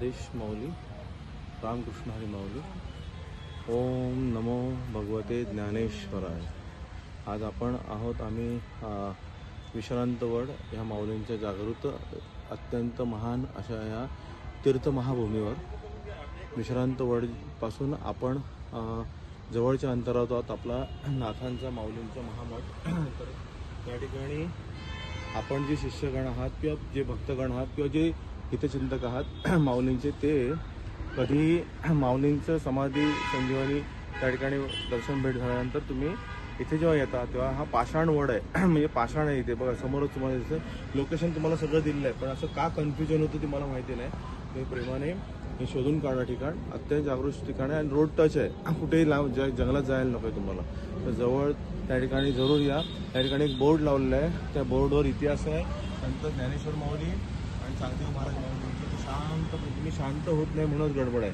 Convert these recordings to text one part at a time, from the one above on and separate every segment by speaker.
Speaker 1: आदेश माऊली रामकृष्ण हरी माऊली. ओम नमो भगवते ज्ञानेश्वराय. आज आपण आहोत आम्ही विश्रांतवड ह्या माऊलींच्या जागृत अत्यंत महान अशा या तीर्थमहाभूमीवर विश्रांतवडपासून आपण जवळच्या अंतरावर आहोत आपला नाथांचा माऊलींचा महामठ. तर या ठिकाणी आपण जे शिष्यगण आहात किंवा जे भक्तगण आहात किंवा जे हितचिंतक आहात. माऊलींचे ते कधी माऊलींचं समाधी संजीवनी त्या ठिकाणी दर्शन भेट झाल्यानंतर तुम्ही इथे जेव्हा येता तेव्हा हा पाषाण वड आहे. म्हणजे पाषाण आहे इथे. बघा समोरच तुम्हाला दिसतं लोकेशन तुम्हाला सगळं दिलेलं आहे. पण असं का कन्फ्युजन होतं ते मला माहिती नाही. तुम्ही प्रेमाने हे शोधून काढा ठिकाण. अत्यंत जागृत ठिकाण आहे. आणि रोड टच आहे. कुठेही लांब ज- जंगलात जायला नको आहे तुम्हाला. तर जवळ त्या ठिकाणी जरूर या. त्या ठिकाणी एक बोर्ड लावलेला आहे. त्या बोर्डवर इतिहास आहे. नंतर ज्ञानेश्वर माऊली चांगदेव महाराज शांत तुम्ही शांत होत नाही म्हणूनच गडबड आहे.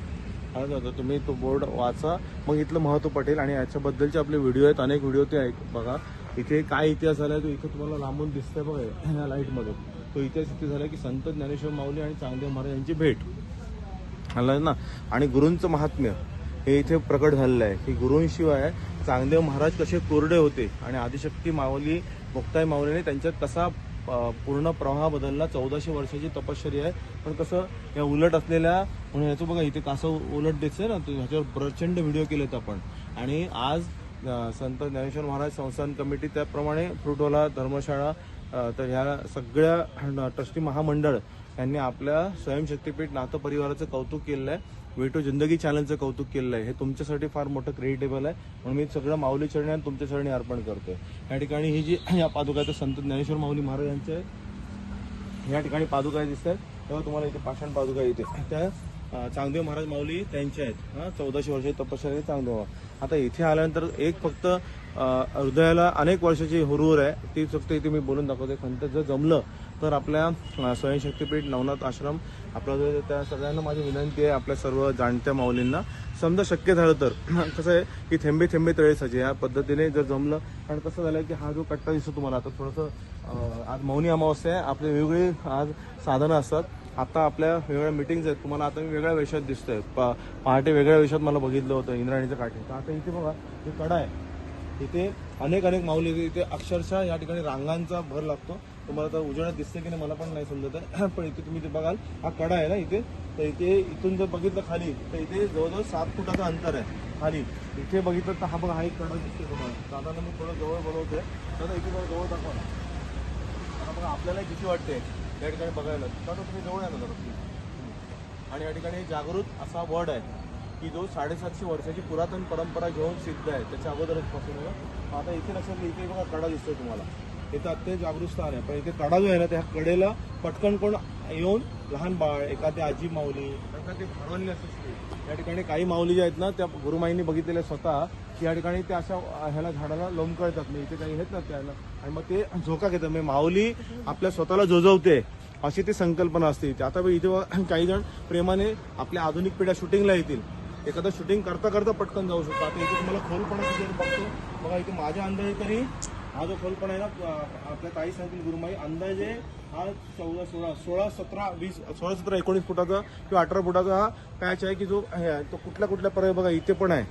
Speaker 1: हा जातो तुम्ही तो बोर्ड वाचा. मग इथलं महत्त्व पटेल आणि याच्याबद्दलचे आपले व्हिडिओ आहेत अनेक व्हिडिओ ते ऐक बघा इथे काय इतिहास झाला तो इथे तुम्हाला लांबून दिसतंय बघा या लाईटमध्ये. तो इतिहास इथे झाला की संत ज्ञानेश्वर माऊली आणि चांगदेव महाराज यांची भेट. आलं ना? आणि गुरूंचं महात्म्य हे इथे प्रकट झालेलं आहे. की गुरूंशिवाय चांगदेव महाराज कसे कोरडे होते आणि आदिशक्ती माऊली मुक्ताई माऊलीने त्यांच्यात कसा पूर्ण प्रवाह बदलला. चौदाशे वर्षाची तपश्चर्या आहे. पण कसं या उलट असलेल्या म्हणून याचं बघा इथे कसं उलट दिसतंय ना ह्याच्यावर प्रचंड व्हिडिओ केलेत आपण. आणि आज संत ज्ञानेश्वर महाराज संस्थान कमिटी त्याप्रमाणे फ्रुटवाला धर्मशाळा तर ह्या सगळ्या ट्रस्टी महामंडळ यांनी आपल्या स्वयंशक्तीपीठ नातं परिवाराचं कौतुक केलेलं आहे. वेटो जिंदगी चॅनलचं कौतुक केलेलं आहे. हे तुमच्यासाठी फार मोठं क्रिएटेबल आहे. म्हणून मी सगळं माऊली चरणी आणि तुमच्या चरणी अर्पण करतो या ठिकाणी ही जी या पादुका संत ज्ञानेश्वर माऊली महाराज यांचे आहेत. या ठिकाणी पादुका दिसत आहेत तेव्हा तुम्हाला इथे पाषाण पादुका येते त्या चांगदेव महाराज माऊली त्यांच्या आहेत. हां चौदाशे वर्षाची तपश्चर्या चांगदेव. आता इथे आल्यानंतर एक फक्त हृदयाला अनेक वर्षाची हुरूर आहे. ती फक्त इथे मी बोलून दाखवते खंत जर जमलं तर आपल्या स्वयंशक्तीपीठ नवनाथ आश्रम. आपला जो त्या सगळ्यांना माझी विनंती आहे आपल्या सर्व जाणत्या माऊलींना. समजा शक्य झालं तर कसं आहे की थेंबे थेंबे तळे सजे. या पद्धतीने जर जमलं कारण कसं झालं की हा जो कट्टा दिसतो तुम्हाला आता थोडंसं आज मौनी अमावस्या आहे. आपले वेगवेगळे आज साधनं असतात. आता आपल्या वेगवेगळ्या मिटिंग्स आहेत. तुम्हाला आता मी वेगळ्या वेशात दिसतोय. पा पहाटे वेगळ्या वेशात मला बघितलं होतं इंद्राणीचं काठी. तर आता इथे बघा हे कडा आहे. इथे अनेक अनेक माऊली इथे अक्षरशः या ठिकाणी रांगांचा भर लागतो. तुम्हाला तर उजेडात दिसते की नाही मला पण नाही समजत आहे. पण इथे तुम्ही ते बघाल हा कडा आहे ना इथे. तर इथे इथून जर बघितलं खाली तर इथे जवळजवळ सात फुटाचं अंतर आहे खाली. इथे बघितलं तर हा बघा हा एक कडा दिसतो तुम्हाला. दादाला मी थोडं जवळ बोलवतोय. दादा इथे जवळ जवळ दाखवा आता बघा आपल्याला किती वाटते या ठिकाणी बघायला. दादा तुम्ही जवळ या ना जरा आणि या ठिकाणी जागृत असा वर्ड आहे की जो साडेसातशे वर्षाची पुरातन परंपरा घेऊन सिद्ध आहे. त्याच्या अगोदरच पासून आता इथे लक्षात इथे बघा कडा दिसतोय तुम्हाला. इथं अत्यंत जागृत स्थान आहे. पण इथे कडा जो आहे ना त्या कडेला पटकन कोण येऊन लहान बाळ एखादी आजी माऊली एखादी भाडवली असते या ठिकाणी काही माऊली ज्या आहेत ना त्या गुरुमाईंनी बघितलेल्या स्वतः की या ठिकाणी त्या अशा ह्याला झाडाला लोंबकळतात नाही म्हणजे इथे काही आहेत ना त्याला. आणि मग ते झोका घेतात. म्हणजे माऊली आपल्या स्वतःला जोजवते अशी ती संकल्पना असते इथे. आता इथे काही जण प्रेमाने आपल्या आधुनिक पिढ्या शूटिंगला येतील. एखादं शूटिंग करता करता पटकन जाऊ शकतो आता इथे तुम्हाला खोलपणा बघतो. बघा इथे माझ्या अंदाजे तरी हा जो खोलपणा आहे ना आपल्या ताई सांगतील गुरुमाई अंदाजे हा चौदा सोळा सोळा सतरा वीस सोळा सतरा एकोणीस फुटाचा किंवा अठरा फुटाचा हा पॅच आहे की जो हे आहे तो कुठल्या कुठल्या पर्याय बघा इथे पण आहे.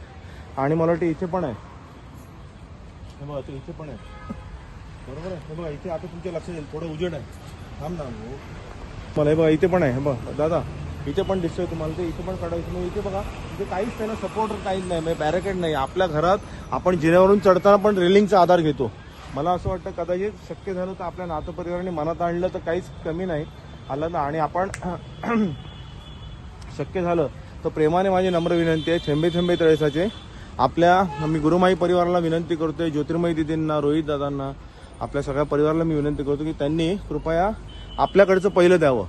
Speaker 1: आणि मला वाटतं इथे पण आहे. हे बघा ते इथे पण आहे. बरोबर आहे? हे बघा इथे आता तुमच्या लक्षात येईल थोडं उजेड आहे. थांब ना मला हे बघा इथे पण आहे हे बघा दादा इथे पण दिसतोय तुम्हाला ते इथे पण काढायचं मग इथे बघा इथे काहीच त्याला सपोर्ट काहीच नाही म्हणजे बॅरिकेड नाही. आपल्या घरात आपण जिन्यावरून चढताना पण रेलिंगचा आधार घेतो. मला असं वाटतं कदाचित शक्य झालं तर आपल्या नातपरिवाराने मनात आणलं तर काहीच कमी नाही. आलं ना आणि आपण शक्य झालं तर प्रेमाने माझी नम्र विनंती आहे. थेंबे थेंबे तळेसाचे. आपल्या मी गुरुमाई परिवाराला विनंती करतोय ज्योतिर्मयी दिदींना रोहित दादांना आपल्या सगळ्या परिवाराला मी विनंती करतो की त्यांनी कृपया आपल्याकडचं पहिलं द्यावं.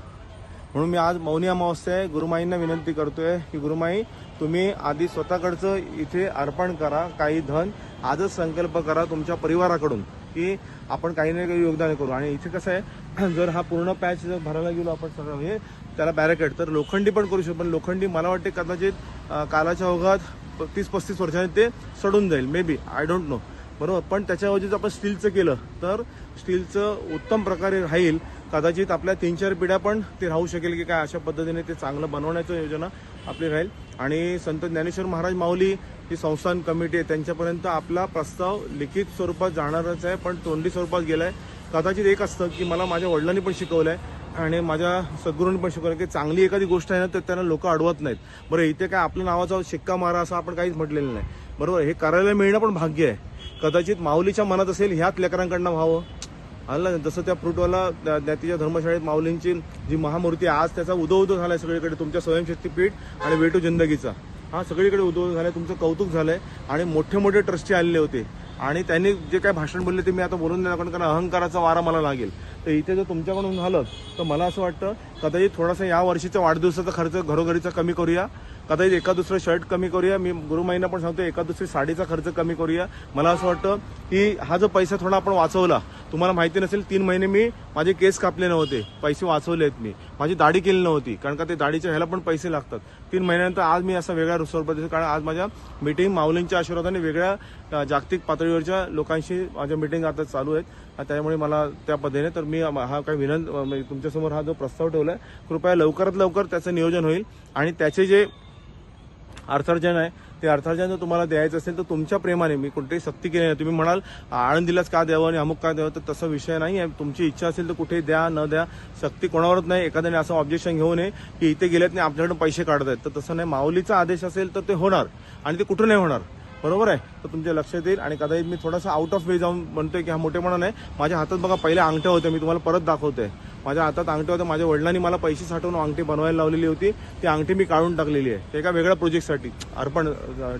Speaker 1: म्हणून मी आज मौनी अमावस्या आहे गुरुमाईंना विनंती करतोय की गुरुमाई तुम्ही आधी स्वतःकडचं इथे अर्पण करा काही धन आजच संकल्प करा तुमच्या परिवाराकडून की आपण काही ना काही योगदान करू. आणि इथे कसं आहे जर हा पूर्ण पॅच जर भरायला गेलो आपण सगळं हे त्याला बॅरिकेड तर लोखंडी पण करू शकतो पण लोखंडी मला वाटते कदाचित कालाच्या ओघात तीस पस्तीस वर्षांनी ते सडून जाईल. May be I don't know बरोबर. पण त्याच्याऐवजी जर आपण स्टीलचं केलं तर स्टीलचं उत्तम प्रकारे राहील. कदाचित आपल्या तीन चार पिढ्या पण ते राहू शकेल की काय अशा पद्धतीने ते चांगलं बनवण्याचं योजना आपली राहील. आणि संत ज्ञानेश्वर महाराज माऊली ही संस्थान कमिटी आहे त्यांच्यापर्यंत आपला प्रस्ताव लिखित स्वरूपात जाणारच आहे पण तोंडी स्वरूपात गेलाय. कदाचित एक असतं की मला माझ्या वडिलांनी पण शिकवलंय आणि माझ्या सद्गुरूंनी पण शिकवलं की चांगली एखादी गोष्ट आहे ना तर त्यांना लोक अडवत नाहीत. बरं इथे काय आपल्या नावाचा शिक्का मारा असं आपण काहीच म्हटलेलं नाही. बरोबर हे करायला मिळणं पण भाग्य आहे. कदाचित माऊलीच्या मनात असेल ह्याच लेकरांकडनं व्हावं. आलं जसं त्या फ्रूटवाला ज्ञातीच्या तिच्या धर्मशाळेत माऊलींची जी महामूर्ती आहे, आज त्याचा उदो उदो झालाय सगळीकडे तुमच्या स्वयंशक्तीपीठ आणि वेटू जिंदगीचा. हा सगळीकडे उदो झालाय तुमचं कौतुक झालंय आणि मोठे मोठे ट्रस्टी आलेले होते. आणि त्यांनी जे काय भाषण बोलले ते मी आता बोलून देणार कारण कारण अहंकाराचा वारा मला लागेल. तर इथे जर तुमच्याकडून झालं तर मला असं वाटतं कदाचित थोडासा या वर्षीचा वाढदिवसाचा खर्च घरोघरीचा कमी करूया. कदाचित एका दुसरं शर्ट कमी करूया. मी गुरुमाईंना पण सांगतो एका दुसरी साडीचा खर्च कमी करूया. मला असं वाटतं की हा जो पैसा थोडा आपण वाचवला तुम्हाला माहिती नसेल तीन महिने मी माझे केस कापले नव्हते. पैसे वाचवले आहेत मी. माझी दाढी केली नव्हती कारण का ते दाढीच्या ह्याला पण पैसे लागतात. तीन महिन्यानंतर आज मी असा वेगळ्या स्वरूपात दिसतो कारण आज माझ्या मीटिंग माऊलींच्या आशीर्वादाने वेगळ्या जागतिक पातळीवरच्या लोकांशी माझ्या मीटिंग आता चालू आहेत. त्यामुळे मला त्या पद्धतीने तर मी हा काही विनंत म्हणजे तुमच्यासमोर हा जो प्रस्ताव आहे कृपया लवकरात लवकर त्याचं नियोजन होईल. आणि त्याचे जे अर्थार्जन आहे. ते अर्थार्जन जर तुम्हाला द्यायचं असेल तर तुमच्या प्रेमाने मी कोणतीही सक्ती केली नाही. तुम्ही म्हणाल आळंदीलाच का द्यावं आणि अमुक का द्यावं? तर तसा विषय नाही आहे. तुमची इच्छा असेल तर कुठे द्या न द्या. सक्ती कोणावरच नाही. एखाद्याने असं ऑब्जेक्शन घेऊ नये की इथे गेल्यात नाही आपल्याकडून पैसे काढत आहेत. तर तसं नाही. माऊलीचा आदेश असेल तर ते होणार. आणि ते कुठं नाही होणार. बरोबर आहे? तर तुमच्या लक्षात येईल. आणि कदाचित मी थोडासा आउट ऑफ वे जाऊन म्हणतोय की हा मोठेपणा नाही. माझ्या हातात बघा पहिले अंगठ्या होत्या. मी तुम्हाला परत दाखवतोय. माझ्या हातात अंगठी होत्या माझ्या वडिलांनी मला पैसे साठवून अंगठी बनवायला लावलेली होती. ती अंगठी मी काढून टाकलेली आहे. ते एका वेगळ्या प्रोजेक्टसाठी अर्पण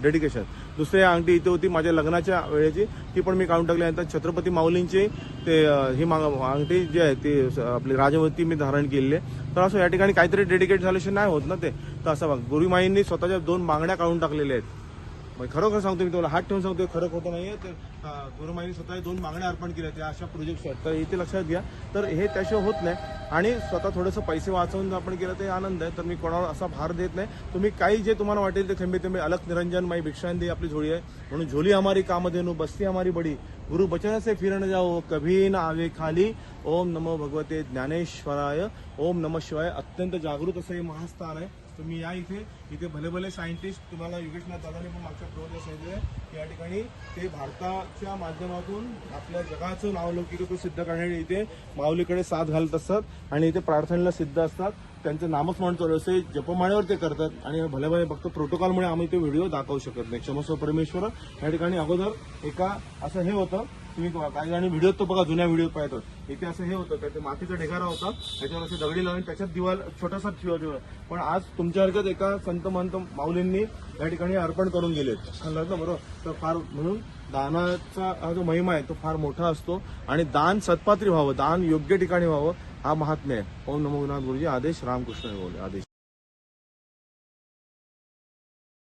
Speaker 1: डेडिकेशन दुसरी अंगठी इथे होती माझ्या लग्नाच्या वेळेची. ती पण मी काढून टाकली. नंतर छत्रपती माऊलींची ते ही माग- अंगठी जी आहे ती स- आपली राजवती मी धारण केलेली आहे. तर असं या ठिकाणी काहीतरी डेडिकेट झाल्याशिवाय नाही होत ना ते. तर असं बघ गुरुमाईंनी स्वतःच्या दोन मागण्या काढून टाकलेल्या आहेत. मग खरोखर सांगतो मी तुम्हाला हात ठेवून सांगतो खरं खोटं आहे तर गुरुमाईने स्वतः दोन मागण्या अर्पण केल्या त्या अशा प्रोजेक्ट आहेत. तर इथे लक्षात घ्या. तर हे त्याशिवाय होत नाही. आणि स्वतः थोडंसं पैसे वाचवून जर आपण केलं ते आनंद आहे. तर मी कोणावर असा भार देत नाही. तुम्ही काही जे तुम्हाला वाटेल ते थेंबे थेंबे. अलग निरंजन माई भिक्षांदी आपली झोळी आहे. म्हणून झोली हमारी कामधेनू बस्ती हमारी बडी. गुरु बचन फिरण जाओ कभी ना आवे खाली. ओम नमो भगवते ज्ञानेश्वराय. ओम नम शिवाय. अत्यंत जागृत असं हे महास्थान आहे. तुम्ही या इथे इथे भले भले सायंटिस्ट तुम्हाला योगेशनाथ दादाने पण मागच्या प्रोजेक्ट सांगितले की या ठिकाणी ते भारताच्या माध्यमातून आपल्या जगाचं नावलौकिकत्व सिद्ध करण्यासाठी इथे माऊलीकडे साथ घालत असतात आणि इथे प्रार्थनेला सिद्ध असतात. त्यांचं नामस्मरण चालू असे जपमाळेवर ते करतात. आणि भले भले फक्त प्रोटोकॉलमुळे आम्ही ते व्हिडिओ दाखवू शकत नाही. क्षमस्व परमेश्वर. या ठिकाणी अगोदर एका असं हे होतं. तुम्ही काही आणि व्हिडिओ तो बघा जुन्या व्हिडिओ पाहतो इथे असं हे होतं का ते मातीचा ढेगारा होता. त्याच्यावर असे दगडी लावून त्याच्यात दिवाल छोटासा ठेवा पण आज तुमच्या एका संत महंत माऊलींनी या ठिकाणी अर्पण करून गेलेत. सांगलात ना बरोबर. तर फार म्हणून दानाचा हा जो महिमा आहे तो फार मोठा असतो. आणि दान सत्पात्री व्हावं दान योग्य ठिकाणी व्हावं. हा महात्म्य आहे. ओम नमो गुरुनाथ गुरुजी आदेश रामकृष्ण बोले आदेश.